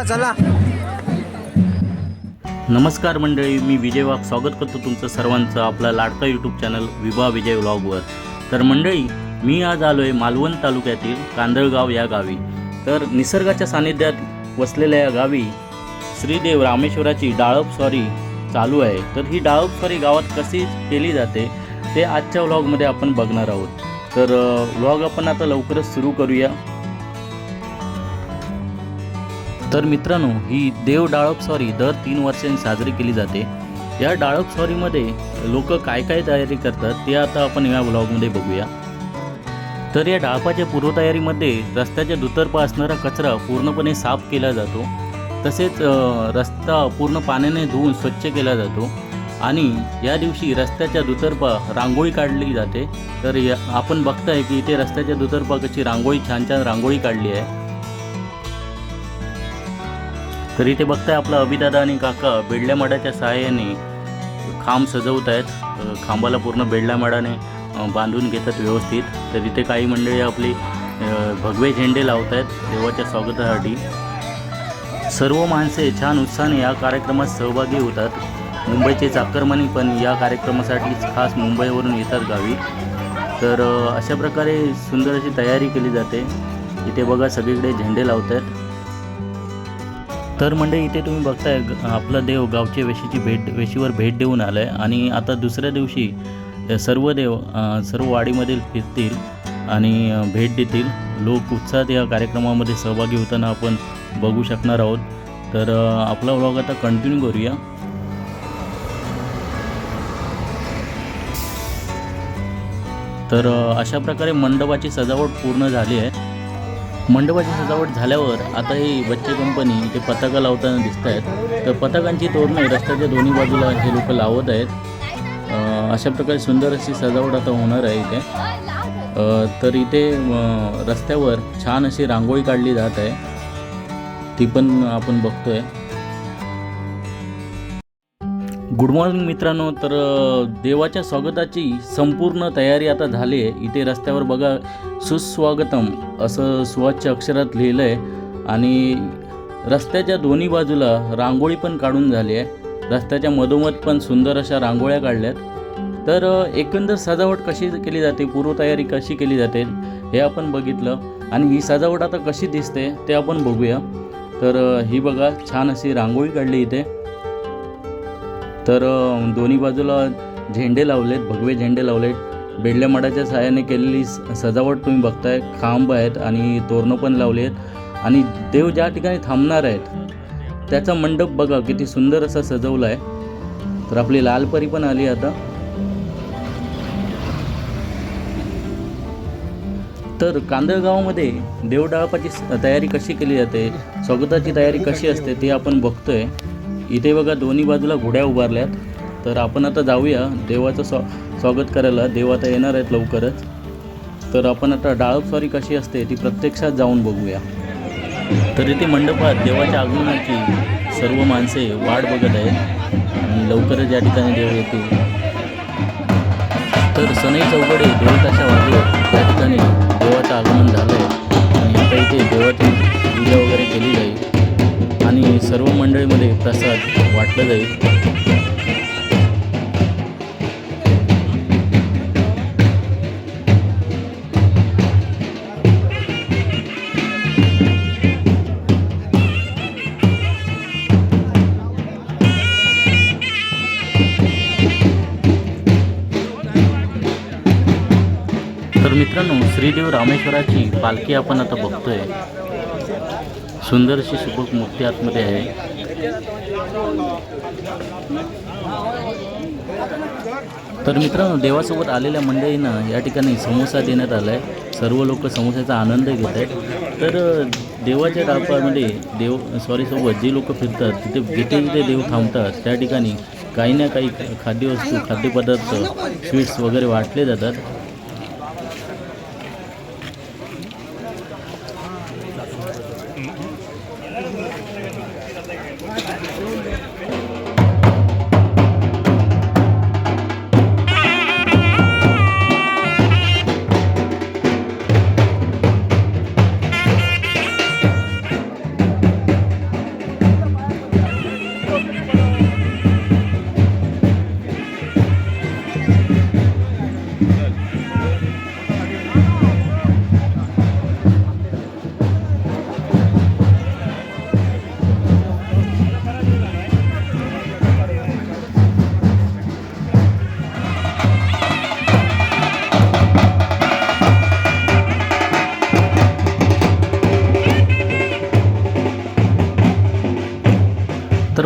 चला चला. नमस्कार मंडळी मी विजय वाघ. स्वागत करतो तुमचं सर्वांचं आपला लाडका यूट्यूब चॅनल विभा विजय व्लॉगवर तर मंडळी मी आज आलो आहे मालवण तालुक्यातील कांदळगाव या गावी. तर निसर्गाच्या सानिध्यात वसलेल्या या गावी श्रीदेव रामेश्वराची डाळप स्वारी चालू आहे. तर ही डाळप स्वारी गावात कशी केली जाते ते आजच्या व्लॉगमध्ये आपण बघणार आहोत. तर व्लॉग आपण आता लवकरच सुरू करूया. तर मित्रांनो ही देव डाळप स्वारी दर तीन वर्षांनी साजरी केली जाते. या डाळप स्वारीमध्ये लोक काय काय तयारी करतात ते आता आपण या ब्लॉगमध्ये बघूया. तर या डाळपाच्या पूर्वतयारीमध्ये रस्त्याच्या दुतर्फा असणारा कचरा पूर्णपणे साफ केला जातो. तसेच रस्ता पूर्ण पाण्याने धुवून स्वच्छ केला जातो. आणि या दिवशी रस्त्याच्या दुतर्फा रांगोळी काढली जाते. तर या आपण बघताय की इथे रस्त्याच्या दुतर्फा कशी रांगोळी छान छान रांगोळी काढली आहे. तर इथे बघताय आपला अभिदादा आणि काका बेडल्या माडाच्या सहाय्याने खांब सजवत आहेत. खांबाला पूर्ण बेडल्या माडाने बांधून घेतात व्यवस्थित. तर इथे काही मंडळी आपली भगवे झेंडे लावत आहेत देवाच्या स्वागतासाठी. सर्व माणसे छान उत्साहाने या कार्यक्रमात सहभागी होतात. मुंबईचे चाकरमानी पण या कार्यक्रमासाठी खास मुंबईवरून येतात गावी. तर अशा प्रकारे सुंदर अशी तयारी केली जाते. इथे बघा सगळीकडे झेंडे लावत आहेत. तर म्हणजे इथे तुम्ही बघताय आपला देव गावच्या वेशीची भेट वेशीवर भेट देऊन आलाय. आणि आता दुसऱ्या दिवशी सर्व देव सर्व वाडीमधील फिरतील आणि भेट देतील. लोक उत्साहात या कार्यक्रमामध्ये सहभागी होताना आपण बघू शकणार आहोत. तर आपला व्लॉग आता कंटिन्यू करूया. तर अशा प्रकारे मंडपाची सजावट पूर्ण झाली आहे. मंडपाची सजावट झाल्यावर आता ही बच्चे कंपनी इथे पताका लावताना दिसत आहेत तर पताकांची तोडणी रस्त्याच्या दोन्ही बाजूला हे लोक लावत आहेत. अशा प्रकारे सुंदर अशी सजावट आता होणार आहे इथे. तर इथे रस्त्यावर छान अशी रांगोळी काढली जात आहे. ती पण आपण बघतोय. गुड मॉर्निंग मित्रांनो. तर देवाच्या स्वागताची संपूर्ण तयारी आता झाली आहे. इथे रस्त्यावर बघा सुस्वागतम असं सुवाच्य अक्षरात लिहिलं आहे आणि रस्त्याच्या दोन्ही बाजूला रांगोळी पण काढून झाली आहे. रस्त्याच्या मधोमध पण सुंदर अशा रांगोळ्या काढल्यात. तर एकंदर सजावट कशी केली जाते? पूर्वतयारी कशी केली जाते? हे आपण बघितलं. आणि ही सजावट आता कशी दिसते ते आपण बघूया. तर ही बघा छान अशी रांगोळी काढली इथे. तर दोन्ही बाजूला झेंडे लावलेत भगवे झेंडे लावलेत. बेडल्या माडाच्या सहाय्याने केलेली स- सजावट तुम्ही बघताय. खांब आहेत आणि तोरणं पण लावली आहेत आणि देव ज्या ठिकाणी थांबणार आहेत त्याचा मंडप बघा किती सुंदर असा सजवला आहे तर आपली लालपरी पण आली आता. तर कांदळगावामध्ये देवडाळपाची तयारी कशी केली जाते? स्वागताची तयारी कशी असते ते आपण बघतोय. इथे बघा दोन्ही बाजूला घोड्या उभारल्यात. तर आपण आता जाऊया देवाचं स्वा स्वागत करायला. देव आता येणार आहेत लवकरच. तर आपण आता डाळप स्वारी कशी असते ती प्रत्यक्षात जाऊन बघूया. तर इथे मंडपात देवाच्या आगमनाची सर्व माणसे वाट बघत आहेत. आणि लवकरच या ठिकाणी देव येतील. तर सनई चौकडे दोन ताशा वाजले त्या ठिकाणी देवाचं आगमन झालं आहे आणि आता इथे देवाची पूजा वगैरे केली जाईल. आणि सर्व मंडळीमध्ये प्रसाद वाटलं जाईल. तर मित्रांनो श्रीदेव रामेश्वराची पालखी आपण आता बघतोय. सुंदर अशी सुबक मूर्ती आतमध्ये आहे. तर मित्रांनो देवासोबत आलेल्या मंडळींना या ठिकाणी समोसा देण्यात आला आहे सर्व लोक समोसाचा आनंद घेत आहेत. तर देवाच्या डापामध्ये देव सॉरी सोबत जे लोक फिरतात तिथे जिथे जिथे देव थांबतात त्या ठिकाणी काही ना काही खाद्यवस्तू खाद्यपदार्थ स्वीट्स वगैरे वाटले जातात.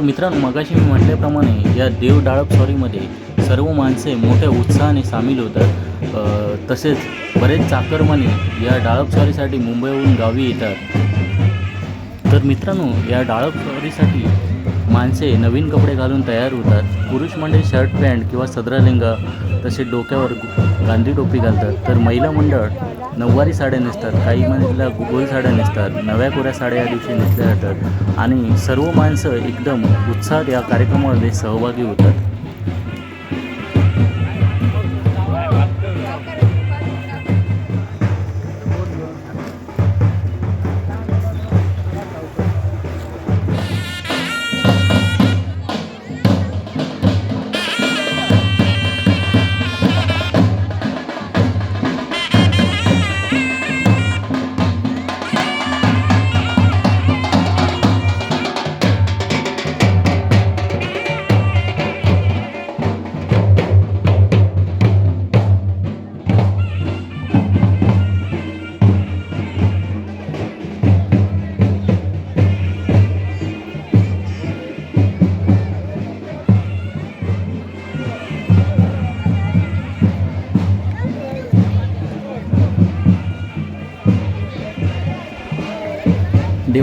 मित्रांनो मगाशी मी म्हटल्याप्रमाणे या देव डाळप सॉरीमध्ये सर्व माणसे मोठ्या उत्साहाने सामील होतात. तसेच बरेच चाकरमाने या डाळप स्वारीसाठी मुंबईहून गावी येतात. तर मित्रांनो या डाळप स्वारीसाठी माणसे नवीन कपडे घालून तयार होतात. पुरुष मंडळी शर्ट पॅन्ट किंवा सदरा लेंगा तसे डोक्यावर गांधी टोपी घालतात. तर महिला मंडळ नऊवारी साड्या नेसतात. काही महिला गोल साड्या नेसतात. नव्या कोऱ्या साड्या या दिवशी नेसल्या जातात. आणि सर्व माणसं एकदम उत्साहात या कार्यक्रमामध्ये सहभागी होतात.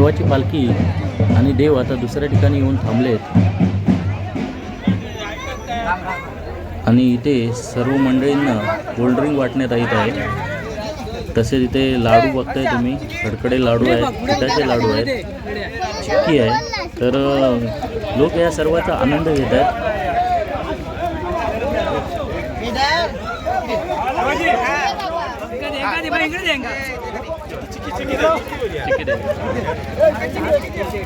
देवाची पालखी आणि देव आता दुसऱ्या ठिकाणी येऊन थांबलेत. आणि इथे सर्व मंडळींना कोल्ड्रिंक वाटण्यात येत आहे. तसेच इथे लाडू बघताय तुम्ही. खडखडे लाडू आहेत पिठाचे लाडू आहेत. चिक्की आहे. तर लोक या सर्वाचा आनंद घेत आहेत. ঠিক আছে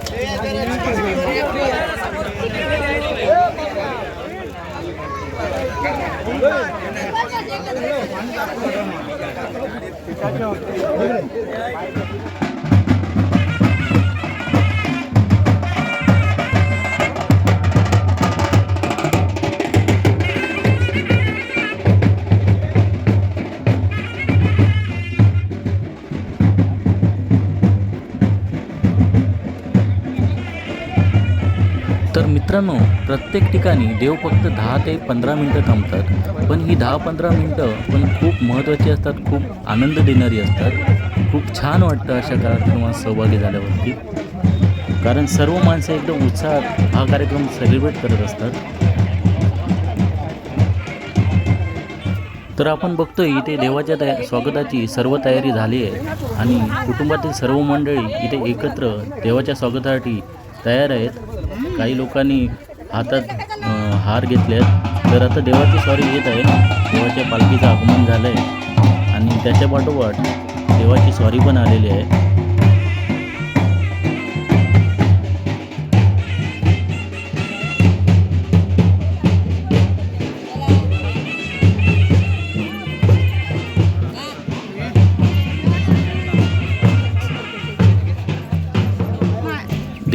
तर मित्रांनो प्रत्येक ठिकाणी देव फक्त दहा ते पंधरा मिनटं थांबतात. पण ही दहा पंधरा मिनटं पण खूप महत्त्वाची असतात खूप आनंद देणारी असतात. खूप छान वाटतं अशा कार्यक्रमात सहभागी झाल्यावरती. कारण सर्व माणसं एकदम उत्साहात हा कार्यक्रम सेलिब्रेट करत असतात. तर आपण बघतोय इथे देवाच्या तया स्वागताची सर्व तयारी झाली आहे. आणि कुटुंबातील सर्व मंडळी इथे एकत्र देवाच्या स्वागतासाठी तयार आहेत. काही लोकांनी हातात हार घेतले आहेत. तर आता देवाची स्वारी येत आहे. देवाच्या पालखीचं आगमन झालं आहे आणि त्याच्या पाठोपाठ देवाची स्वारी पण आलेली आहे.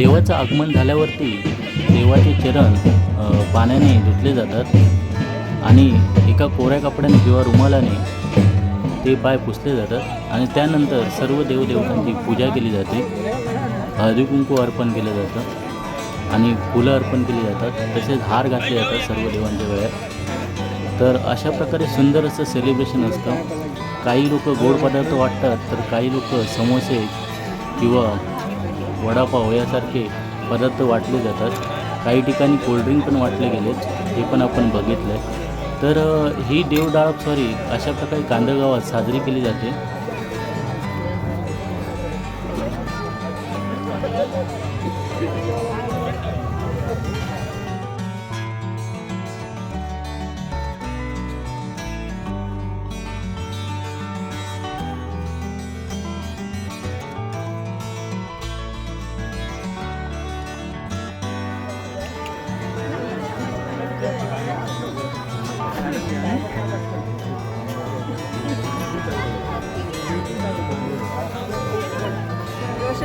देवाचं आगमन झाल्यावरती देवाचे चरण पाण्याने धुतले जातात आणि एका कोऱ्या कपड्याने किंवा रुमालाने ते पाय पुसले जातात आणि त्यानंतर सर्व देवदेवतांची पूजा केली जाते. हळदी कुंकू अर्पण केलं जातं आणि फुलं अर्पण केली जातात. तसेच हार घातले जातात सर्व देवांच्या वेळात. तर अशा प्रकारे सुंदर असं सेलिब्रेशन असतं. काही लोक गोड पदार्थ वाटतात तर काही लोक समोसे किंवा वडापाव यासारखे पदार्थ वाटले जातात. काही ठिकाणी कोल्ड्रिंक पण वाटले गेलेत हे पण आपण बघितलं आहे तर ही देवडाळ सॉरी अशा प्रकारे कांदळगावात साजरी केली जाते.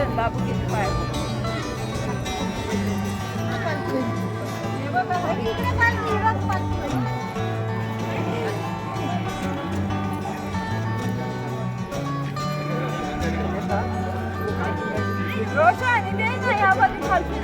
रोशन बाबू किती पाय रोशन इथे ये ना यामध्ये खालती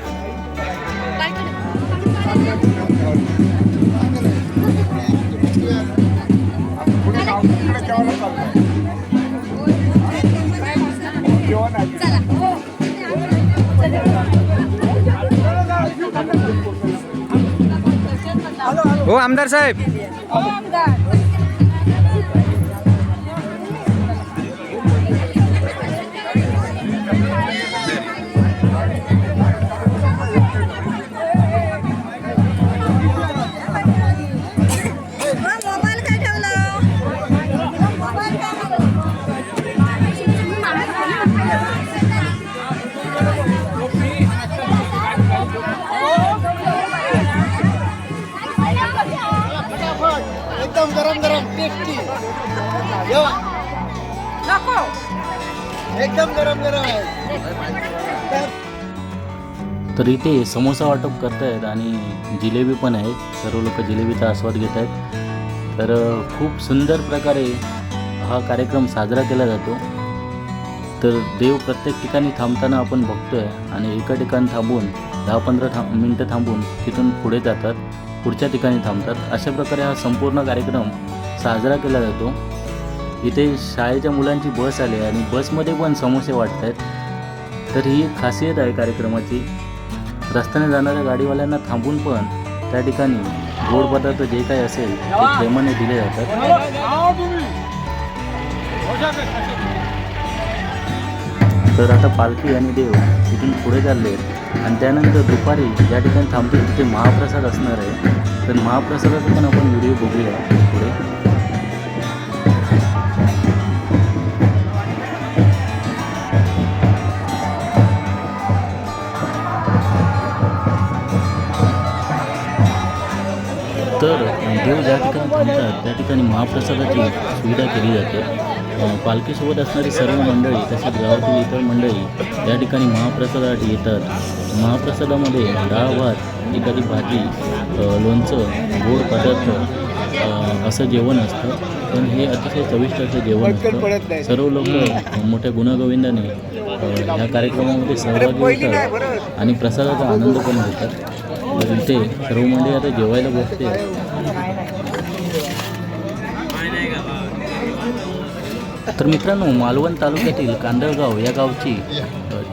हो आमदार साहेब. हो, तर इथे समोसा वाटप करतायत आणि जिलेबी पण आहे सर्व लोक जिलेबीचा आस्वाद घेत आहेत. तर खूप सुंदर प्रकारे हा कार्यक्रम साजरा केला जातो. तर देव प्रत्येक ठिकाणी थांबताना आपण बघतोय आणि एका ठिकाणी थांबून दहा पंधरा थांब मिनटं थांबून तिथून पुढे जातात पुढच्या ठिकाणी थांबतात. अशा प्रकारे हा संपूर्ण कार्यक्रम साजरा केला जातो. इथे शाळेच्या मुलांची बस आली आहे आणि बसमध्ये पण समोसे वाटत आहेत तर ही एक खासियत आहे कार्यक्रमाची रस्त्याने जाणाऱ्या गाडीवाल्यांना थांबून पण त्या ठिकाणी गोड पदार्थ जे काही असेल ते प्रेमाने दिले जातात तर आता पालखी आणि देव इथून पुढे चालले आहेत आणि त्यानंतर दुपारी ज्या ठिकाणी थांबतो तिथे महाप्रसाद असणार आहे तर महाप्रसादाचा पण आपण व्हिडिओ बघूया देव ज्या ठिकाणी थांबतात त्या ठिकाणी महाप्रसादाची सुविधा केली जाते पालखीसोबत असणारी सर्व मंडळी तसेच गावातील इतर मंडळी या ठिकाणी महाप्रसादासाठी येतात. महाप्रसादामध्ये डाळ भात एखादी भाजी लोणचं गोड पदार्थ असं जेवण असतं. पण हे अतिशय चविष्ट असं जेवण असतं. सर्व लोक मोठ्या गुणगोविंदाने ह्या कार्यक्रमामध्ये सहभागी होतात आणि प्रसादाचा आनंद पण घेतात. तर इथे सर्व मंडळी आता जेवायला बसते. तर मित्रांनो मालवण तालुक्यातील कांदळगाव या गावची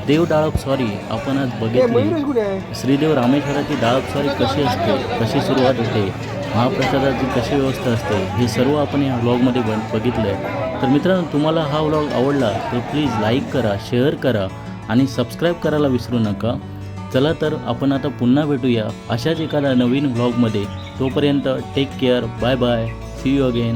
देव डाळप स्वारी आपण आज बघितली. श्रीदेव रामेश्वराची डाळप स्वारी कशी असते कशी सुरुवात होते महाप्रसादाची कशी व्यवस्था असते हे सर्व आपण या व्लॉगमध्ये बन बघितलं आहे तर मित्रांनो तुम्हाला हा व्लॉग आवडला तर प्लीज लाईक करा शेअर करा आणि सबस्क्राईब करायला विसरू नका. चला तर आपण आता पुन्हा भेटूया अशाच एखाद्या नवीन व्लॉगमध्ये तोपर्यंत take care bye bye see you again